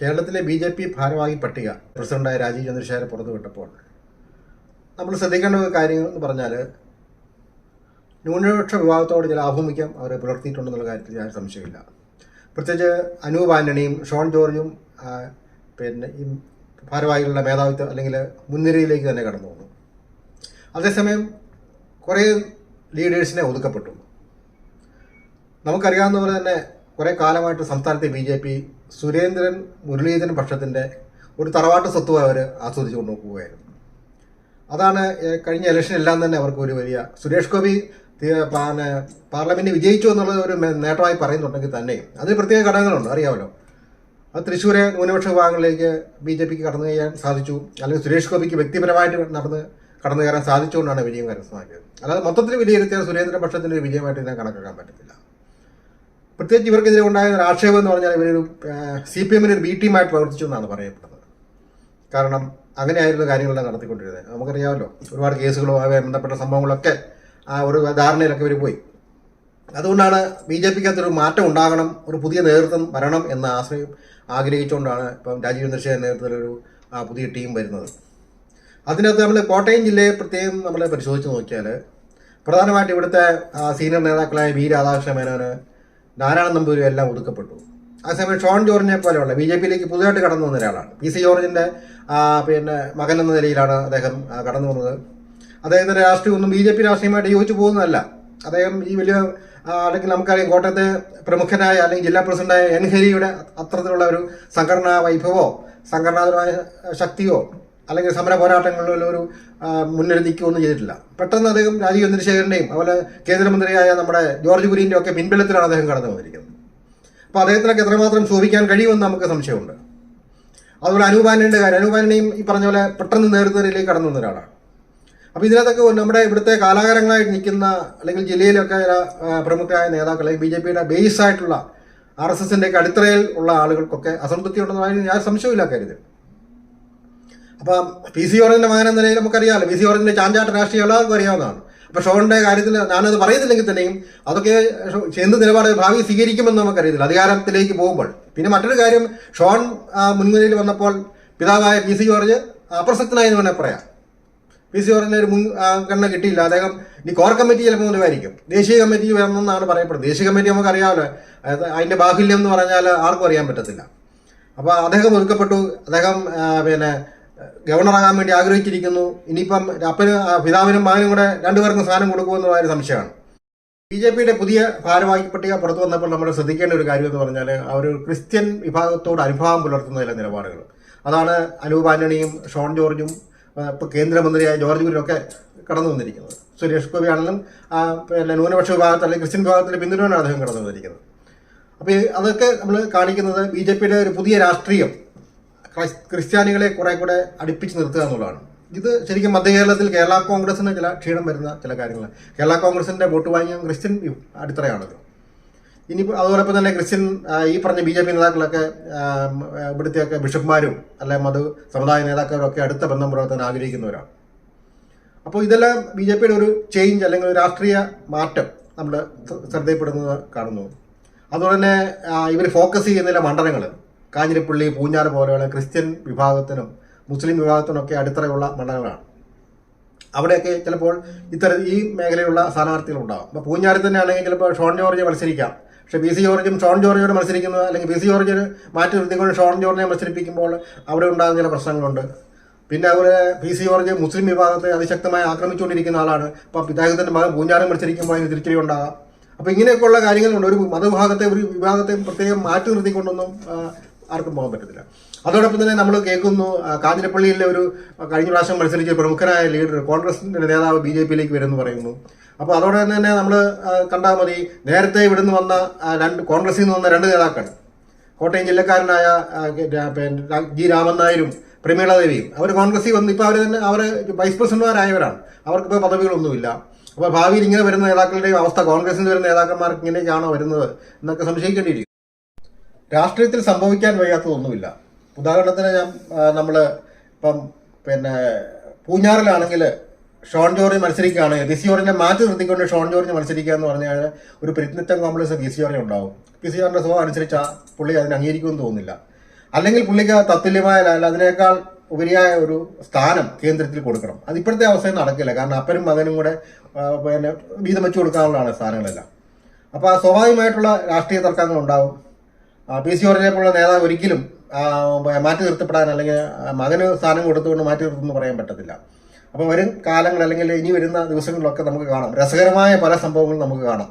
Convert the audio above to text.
കേരളത്തിലെ B J P ഭാരവാഹി പട്ടിക പ്രസിഡന്റായ രാജീവ് ചന്ദ്രശേഖരൻ പുറത്തുവിട്ടപ്പോൾ നമ്മൾ ശ്രദ്ധിക്കേണ്ട ഒരു കാര്യം എന്ന് പറഞ്ഞാൽ ന്യൂനപക്ഷ വിഭാഗത്തോട് ചില ആഭിമുഖ്യം അവർ പുലർത്തിയിട്ടുണ്ടെന്നുള്ള കാര്യത്തിൽ ഞാൻ സംശയമില്ല പ്രത്യേകിച്ച് അനൂപ് ആന്റണിയും ഷോൺ ജോർജും പിന്നെ ഈ ഭാരവാഹികളുടെ മേധാവിത്വം അല്ലെങ്കിൽ മുൻനിരയിലേക്ക് തന്നെ കടന്നു വന്നു. അതേസമയം കുറേ ലീഡേഴ്സിനെ ഒതുക്കപ്പെട്ടു. നമുക്കറിയാവുന്ന പോലെ തന്നെ കുറേ കാലമായിട്ട് സംസ്ഥാനത്തെ B J P Surendran Muraleedharan പക്ഷത്തിന്റെ ഒരു തറവാട്ട് സ്വത്ത് അവർ ആസ്വദിച്ചു കൊണ്ടുപോവുകയായിരുന്നു അതാണ് കഴിഞ്ഞ ഇലക്ഷൻ എല്ലാം തന്നെ അവർക്ക് ഒരു വലിയ സുരേഷ് ഗോപി പാർലമെന്റ് വിജയിച്ചു എന്നുള്ളത് ഒരു നേട്ടമായി പറയുന്നുണ്ടെങ്കിൽ തന്നെയും അതിന് പ്രത്യേക ഘടകങ്ങളുണ്ട് അറിയാമല്ലോ. അത് തൃശ്ശൂരെ ന്യൂനപക്ഷ വിഭാഗങ്ങളിലേക്ക് ബി ജെ പിക്ക് കടന്നു കയറാൻ സാധിച്ചു അല്ലെങ്കിൽ സുരേഷ് ഗോപിക്ക് വ്യക്തിപരമായിട്ട് നടന്ന് കടന്നു കയറാൻ സാധിച്ചുകൊണ്ടാണ് വിജയം കരസ്ഥമാക്കിയത്. അല്ലാതെ മൊത്തത്തിൽ വിലയിരുത്തിയാൽ സുരേന്ദ്രൻ പക്ഷത്തിന്റെ ഒരു വിജയമായിട്ട് ഇതിനെ കണക്കാക്കാൻ പറ്റത്തില്ല. പ്രത്യേകിച്ച് ഇവർക്കെതിരെ ഉണ്ടായ ഒരു ആക്ഷേപം എന്ന് പറഞ്ഞാൽ ഇവരൊരു സി പി എമ്മിന് ഒരു ബി ടീമായിട്ട് പ്രവർത്തിച്ചു എന്നാണ് പറയപ്പെടുന്നത്. കാരണം അങ്ങനെയായിരുന്നു കാര്യങ്ങളെല്ലാം നടത്തിക്കൊണ്ടിരുന്നത്. നമുക്കറിയാമല്ലോ ഒരുപാട് കേസുകളും അവയെ ബന്ധപ്പെട്ട സംഭവങ്ങളൊക്കെ ആ ഒരു ധാരണയിലൊക്കെ ഇവർ പോയി. അതുകൊണ്ടാണ് ബി ജെ പിക്ക് അകത്തൊരു മാറ്റം ഉണ്ടാകണം ഒരു പുതിയ നേതൃത്വം വരണം എന്ന ആശ്രയം ആഗ്രഹിച്ചുകൊണ്ടാണ് ഇപ്പം രാജീവ് ചന്ദ്രശേഖരൻ നേതൃത്വത്തിലൊരു പുതിയ ടീം വരുന്നത്. അതിനകത്ത് നമ്മൾ കോട്ടയം ജില്ലയെ പ്രത്യേകം നമ്മൾ പരിശോധിച്ച് നോക്കിയാൽ പ്രധാനമായിട്ട് ഇവിടുത്തെ സീനിയർ നേതാക്കളായ വി രാധാകൃഷ്ണ മേനോന് നാരായണൻ നമ്പൂരി എല്ലാം ഒതുക്കപ്പെട്ടു. അതേസമയം ഷോൺ ജോർജിനെ പോലെയുള്ള ബി ജെ പിയിലേക്ക് പുതുതായിട്ട് കടന്നു വന്ന ഒരാളാണ്. പി സി ജോർജിന്റെ പിന്നെ മകൻ എന്ന നിലയിലാണ് അദ്ദേഹം കടന്നു വന്നത്. അദ്ദേഹത്തിന്റെ രാഷ്ട്രീയം ഒന്നും ബി ജെ പി രാഷ്ട്രീയമായിട്ട് യോജിച്ചു പോകുന്നതല്ല. അദ്ദേഹം ഈ വലിയ അല്ലെങ്കിൽ നമുക്കറിയാം കോട്ടയത്തെ പ്രമുഖനായ അല്ലെങ്കിൽ ജില്ലാ പ്രസിഡന്റായ എൻ ഹരിയുടെ അത്തരത്തിലുള്ള ഒരു സംഘടനാ വൈഭവോ സംഘടനാപരമായ ശക്തിയോ അല്ലെങ്കിൽ സമര പോരാട്ടങ്ങളിലുള്ള ഒരു മുന്നിൽ നിൽക്കുകയൊന്നും ചെയ്തിട്ടില്ല. പെട്ടെന്ന് അദ്ദേഹം രാജീവ് ചന്ദ്രശേഖരന്റെയും അതുപോലെ കേന്ദ്രമന്ത്രിയായ നമ്മുടെ ജോർജ് കുര്യന്റെ ഒക്കെ പിൻബലത്തിലാണ് അദ്ദേഹം കടന്നു വന്നിരിക്കുന്നത്. അപ്പോൾ അദ്ദേഹത്തിനൊക്കെ എത്രമാത്രം ശോഭിക്കാൻ കഴിയുമെന്ന് നമുക്ക് സംശയമുണ്ട്. അതുപോലെ അനൂപാനയുടെ കാര്യം അനൂപാനയും ഈ പറഞ്ഞ പോലെ പെട്ടെന്ന് നേതൃത്വത്തിലേക്ക് കടന്നു വന്ന ഒരാളാണ്. അപ്പോൾ ഇതിനകത്തൊക്കെ നമ്മുടെ ഇവിടുത്തെ കാലാകാരങ്ങളായിട്ട് നിൽക്കുന്ന അല്ലെങ്കിൽ ജില്ലയിലൊക്കെ പ്രമുഖരായ നേതാക്കൾ ബി ജെ പിയുടെ ബേസ് ആയിട്ടുള്ള ആർ എസ് എസിന്റെ അടിത്തറയിൽ ഉള്ള ആളുകൾക്കൊക്കെ അസംതൃപ്തി ഉണ്ടെന്ന് ഞാൻ സംശയമില്ല കാര്യത്തിൽ. അപ്പം പി സി ഓറഞ്ചിന്റെ മകൻ എന്ന നിലയിൽ നമുക്കറിയാമല്ലോ പി സി ഓറഞ്ചിന്റെ ചാഞ്ചാട്ട രാഷ്ട്രീയം എല്ലാവർക്കും അറിയാവുന്നതാണ് അപ്പൊ ഷോണിന്റെ കാര്യത്തിൽ ഞാനത് പറയുന്നില്ലെങ്കിൽ തന്നെയും അതൊക്കെ എന്ത് നിലപാട് ഭാവി സ്വീകരിക്കുമെന്ന് നമുക്കറിയത്തില്ല അധികാരത്തിലേക്ക് പോകുമ്പോൾ. പിന്നെ മറ്റൊരു കാര്യം ഷോൺ മുൻനിരയിൽ വന്നപ്പോൾ പിതാവായ പി സി ജോർജ് അപ്രസക്തനായി എന്ന് പറയാം. പി സി ജോർജിന് ഒരു മുൻഗണന കിട്ടിയില്ല അദ്ദേഹം ഈ കോർ കമ്മിറ്റി ചിലപ്പോൾ മുതലായിരിക്കും ദേശീയ കമ്മിറ്റി വരണമെന്നാണ് പറയപ്പെടുന്നത്. ദേശീയ കമ്മിറ്റി നമുക്കറിയാമല്ലോ അത് അതിന്റെ ബാഹുല്യം എന്ന് പറഞ്ഞാൽ ആർക്കും അറിയാൻ പറ്റത്തില്ല. അപ്പോൾ അദ്ദേഹം ഒതുക്കപ്പെട്ടു അദ്ദേഹം പിന്നെ ഗവർണറാകാൻ വേണ്ടി ആഗ്രഹിച്ചിരിക്കുന്നു. ഇനിയിപ്പം അപ്പന് പിതാവിനും മകനും കൂടെ രണ്ടുപേർക്കും സ്ഥാനം കൊടുക്കുമെന്നുള്ള ഒരു സംശയമാണ്. ബി ജെ പിയുടെ പുതിയ ഭാരവാഹി പട്ടിക പുറത്തു വന്നപ്പോൾ നമ്മൾ ശ്രദ്ധിക്കേണ്ട ഒരു കാര്യം എന്ന് പറഞ്ഞാൽ ആ ഒരു ക്രിസ്ത്യൻ വിഭാഗത്തോട് അനുഭാവം പുലർത്തുന്ന ചില നിലപാടുകൾ. അതാണ് അനൂപ് ആന്റണിയും ഷോൺ ജോർജും ഇപ്പോൾ കേന്ദ്രമന്ത്രിയായ ജോർജ് ഒക്കെ കടന്നു വന്നിരിക്കുന്നത്. സുരേഷ് ഗോപി ആണെങ്കിലും പിന്നെ ന്യൂനപക്ഷ വിഭാഗത്തിൽ അല്ലെങ്കിൽ ക്രിസ്ത്യൻ വിഭാഗത്തിൽ പിന്തുണയാണ് അദ്ദേഹം കടന്നു വന്നിരിക്കുന്നത്. അപ്പോൾ അതൊക്കെ നമ്മൾ കാണിക്കുന്നത് ബി ജെ പിയുടെ ഒരു പുതിയ രാഷ്ട്രീയം. ക്രിസ്ത്യാനികളെ കുറെ കൂടെ അടുപ്പിച്ച് നിർത്തുക എന്നുള്ളതാണ്. ഇത് ശരിക്കും മധ്യ കേരളത്തിൽ കേരള കോൺഗ്രസിന് ചില ക്ഷീണം വരുന്ന ചില കാര്യങ്ങൾ കേരള കോൺഗ്രസിന്റെ വോട്ട് വാങ്ങിയ ക്രിസ്ത്യൻ അടിത്തറയാണത്. ഇനി അതോടൊപ്പം തന്നെ ക്രിസ്ത്യൻ ഈ പറഞ്ഞ ബി ജെ പി നേതാക്കളൊക്കെ ഇവിടുത്തെയൊക്കെ ബിഷപ്പ്മാരും അല്ലെ മത സമുദായ നേതാക്കളും ഒക്കെ അടുത്ത ബന്ധം പുലർത്താൻ ആഗ്രഹിക്കുന്നവരാണ്. അപ്പോൾ ഇതെല്ലാം ബി ജെ പിയുടെ ഒരു ചേഞ്ച് അല്ലെങ്കിൽ രാഷ്ട്രീയ മാറ്റം നമ്മൾ ശ്രദ്ധയിൽപ്പെടുന്നത് കാണുന്നു. അതുപോലെ തന്നെ ഇവർ ഫോക്കസ് ചെയ്യുന്ന ചില മണ്ഡലങ്ങൾ കാഞ്ഞിരപ്പള്ളി പൂഞ്ഞാറ് പോലെയുള്ള ക്രിസ്ത്യൻ വിഭാഗത്തിനും മുസ്ലിം വിഭാഗത്തിനൊക്കെ അടിത്തറയുള്ള മണ്ഡലങ്ങളാണ്. അവിടെയൊക്കെ ചിലപ്പോൾ ഇത്തരം ഈ മേഖലയിലുള്ള സ്ഥാനാർത്ഥികൾ ഉണ്ടാകും അപ്പോൾ പൂഞ്ഞാറിൽ തന്നെ ആണെങ്കിൽ ചിലപ്പോൾ ഷോൺ ജോർജ് മത്സരിക്കാം. പക്ഷേ പി സി ജോർജും ഷോൺ ജോർജോട് മത്സരിക്കുന്നത് അല്ലെങ്കിൽ പി സി ജോർജിന് മാറ്റി നിർത്തിക്കൊണ്ട് ഷോൺ ജോർജിനെ മത്സരിപ്പിക്കുമ്പോൾ അവിടെ ഉണ്ടാകുന്ന ചില പ്രശ്നങ്ങളുണ്ട്. പിന്നെ അതുപോലെ പി സി ജോർജ് മുസ്ലിം വിഭാഗത്തെ അതിശക്തമായി ആക്രമിച്ചുകൊണ്ടിരിക്കുന്ന ആളാണ്. അപ്പോൾ ഇദ്ദേഹത്തിന്റെ മകൻ പൂഞ്ഞാറും മത്സരിക്കുമ്പോൾ അതിന് തിരിച്ചടി ഉണ്ടാകാം. അപ്പോൾ ഇങ്ങനെയൊക്കെയുള്ള കാര്യങ്ങളുണ്ട്. ഒരു മതവിഭാഗത്തെ ഒരു വിഭാഗത്തെ പ്രത്യേകം മാറ്റി നിർത്തിക്കൊണ്ടൊന്നും ആർക്കും പോകാൻ പറ്റത്തില്ല. അതോടൊപ്പം തന്നെ നമ്മൾ കേൾക്കുന്നു കാഞ്ഞിരപ്പള്ളിയിലെ ഒരു കഴിഞ്ഞ പ്രാവശ്യം മത്സരിച്ച പ്രമുഖനായ ലീഡർ കോൺഗ്രസിന്റെ നേതാവ് ബി ജെ പിയിലേക്ക് വരുമെന്ന് പറയുന്നു. അപ്പോൾ അതോടെ തന്നെ നമ്മൾ കണ്ടാൽ മതി നേരത്തെ ഇവിടുന്ന് വന്ന രണ്ട് കോൺഗ്രസിൽ നിന്ന് വന്ന രണ്ട് നേതാക്കൾ കോട്ടയം ജില്ലക്കാരനായ ജി രാമൻ നായരും പ്രമീളദേവിയും അവർ കോൺഗ്രസിൽ വന്ന് ഇപ്പോൾ അവർ തന്നെ അവർ വൈസ് പ്രസിഡന്റുമാരായവരാണ്. അവർക്കിപ്പോൾ പദവികളൊന്നുമില്ല. അപ്പോൾ ഭാവിയിൽ ഇങ്ങനെ വരുന്ന നേതാക്കളുടെയും അവസ്ഥ കോൺഗ്രസിൽ നിന്ന് വരുന്ന നേതാക്കന്മാർക്ക് ഇങ്ങനെയൊക്കെയാണോ വരുന്നത് എന്നൊക്കെ സംശയിക്കേണ്ടിയിരിക്കും രാഷ്ട്രീയത്തിൽ സംഭവിക്കാൻ വയ്യാത്തതൊന്നുമില്ല. ഉദാഹരണത്തിന് ഞാൻ നമ്മൾ ഇപ്പം പിന്നെ പൂഞ്ഞാറിലാണെങ്കിൽ ഷോൺ ജോർജ് മത്സരിക്കുകയാണ്. ജോർജിനെ മാറ്റി നിർത്തിക്കൊണ്ട് ഷോൺ ജോർജ് മത്സരിക്കുക എന്ന് പറഞ്ഞാൽ ഒരു പ്രതിനിധിത്വം കോംപ്ലക്സ് ജോർജ് ഉണ്ടാവും. ജോർജിന്റെ സ്വഭാവം അനുസരിച്ച് പുള്ളി അതിനെ അംഗീകരിക്കുമെന്ന് തോന്നുന്നില്ല. അല്ലെങ്കിൽ പുള്ളിക്ക് തത്തുല്യമായ അതിനേക്കാൾ ഉപരിയായ ഒരു സ്ഥാനം കേന്ദ്രത്തിൽ കൊടുക്കണം. അത് ഇപ്പോഴത്തെ അവസ്ഥയിൽ നടക്കില്ല. കാരണം അപ്പനും മകനും കൂടെ പിന്നെ വീതം വെച്ച് കൊടുക്കാനുള്ളതാണ് സ്ഥാനങ്ങളെല്ലാം. അപ്പോൾ ആ സ്വാഭാവികമായിട്ടുള്ള രാഷ്ട്രീയ തർക്കങ്ങൾ ഉണ്ടാവും പി സി ജോർജിനെ പോലുള്ള നേതാവ് ഒരിക്കലും മാറ്റി നിർത്തപ്പെടാൻ അല്ലെങ്കിൽ മകന് സ്ഥാനം കൊടുത്തുകൊണ്ട് മാറ്റി നിർത്തുമെന്ന് പറയാൻ പറ്റത്തില്ല. അപ്പോൾ വരും കാലങ്ങൾ അല്ലെങ്കിൽ ഇനി വരുന്ന ദിവസങ്ങളിലൊക്കെ നമുക്ക് കാണാം. രസകരമായ പല സംഭവങ്ങളും നമുക്ക് കാണാം.